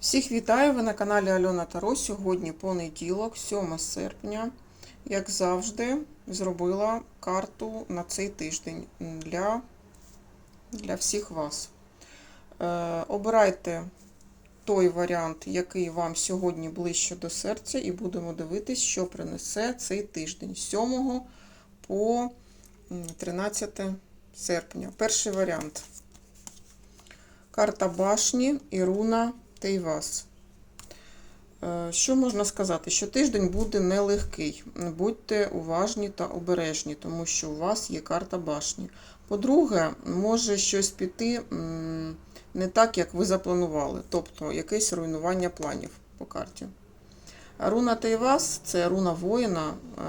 Всіх вітаю! Ви на каналі Альона Таро. Сьогодні понеділок, 7 серпня. Як завжди, зробила карту на цей тиждень для, для всіх вас. Е, обирайте той варіант, який вам сьогодні ближче до серця, і будемо дивитись, що принесе цей тиждень 7 по 13 серпня. Перший варіант. Карта башні і руна Тейвас. Е, Що можна сказати? Що тиждень буде нелегкий. Будьте уважні та обережні, тому що у вас є карта башні. По-друге, може щось піти не так, як ви запланували, тобто якесь руйнування планів по карті. Руна Тейвас це руна воїна, е,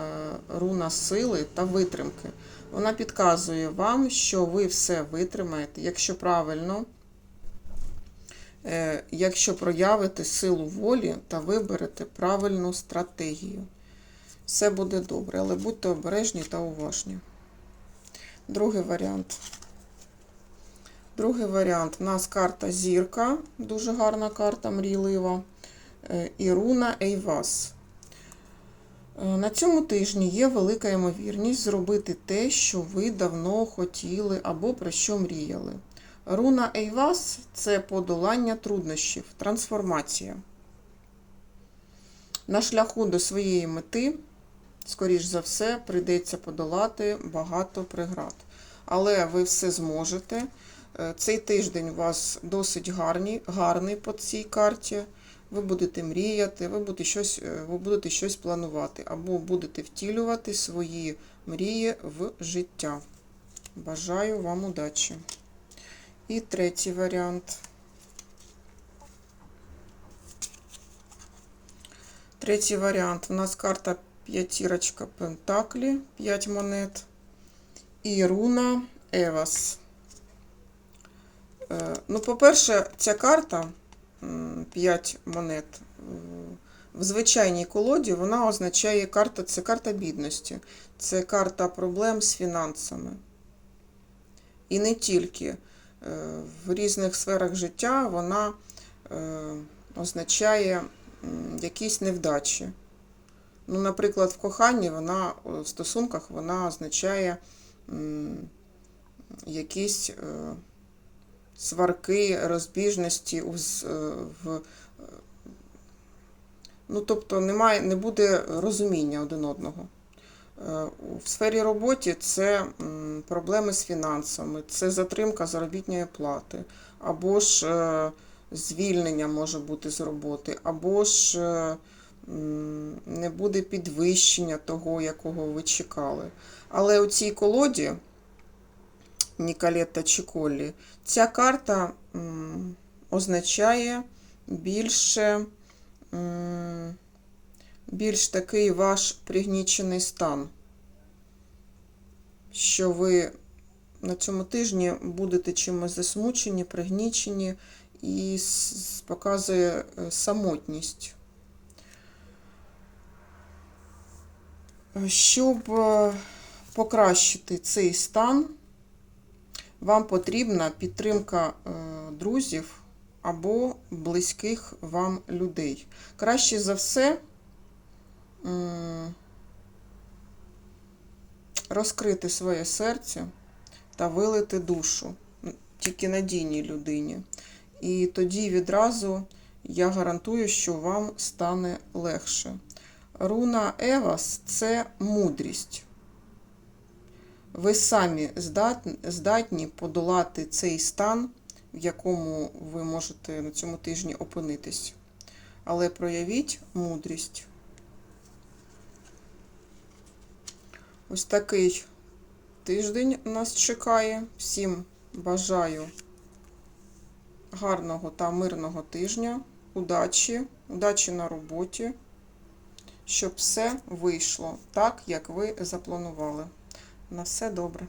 руна сили та витримки. Вона підказує вам, що ви все витримаєте, якщо правильно якщо проявите силу волі та виберете правильну стратегію. Все буде добре, але будьте обережні та уважні. Другий варіант. Другий варіант. У нас карта Зірка, дуже гарна карта, мрійлива. е, І руна Ейвас. Е, На цьому тижні є велика ймовірність зробити те, що ви давно хотіли або про що мріяли. Руна Ейвас це подолання труднощів, трансформація. На шляху до своєї мети, скоріш за все, прийдеться подолати багато преград. Але ви все зможете. Е, Цей тиждень у вас досить гарний, гарний по цій карті. Ви будете мріяти, ви будете щось, е, ви будете щось планувати, або будете втілювати свої мрії в життя. Бажаю вам удачі. І третій варіант. Третій варіант. У нас карта п'ятірочка Пентаклі, 5 монет. І руна Евас. Е, Ну, по-перше, ця карта 5 монет. е, В звичайній колоді вона означає карта, це карта бідності, це карта проблем з фінансами. І не тільки в різних сферах життя вона е, означає якісь невдачі. Ну, наприклад, в коханні вона в стосунках вона означає якісь е, сварки, розбіжності е, в. е, Ну, тобто немає, не буде розуміння один одного. Е, В сфері роботи це проблеми з фінансами, це затримка заробітної плати, або ж е, звільнення може бути з роботи, або ж е, не буде підвищення того, якого ви чекали. Але у цій колоді Ніколетта Чіколі ця карта означає більше. Більш такий ваш пригнічений стан, що ви на цьому тижні будете чимось засмучені, пригнічені і показує е, самотність. Щоб е, покращити цей стан, вам потрібна підтримка е, друзів або близьких вам людей. Краще за все розкрити своє серце та вилити душу тільки надійній людині. І тоді відразу я гарантую, що вам стане легше. Руна Евас це мудрість. Ви самі здатні, подолати цей стан, в якому ви можете на цьому тижні опинитись. Але проявіть мудрість. Ось такий тиждень нас чекає. Всім бажаю гарного та мирного тижня, удачі, удачі на роботі, щоб все вийшло так, як ви запланували. На все добре.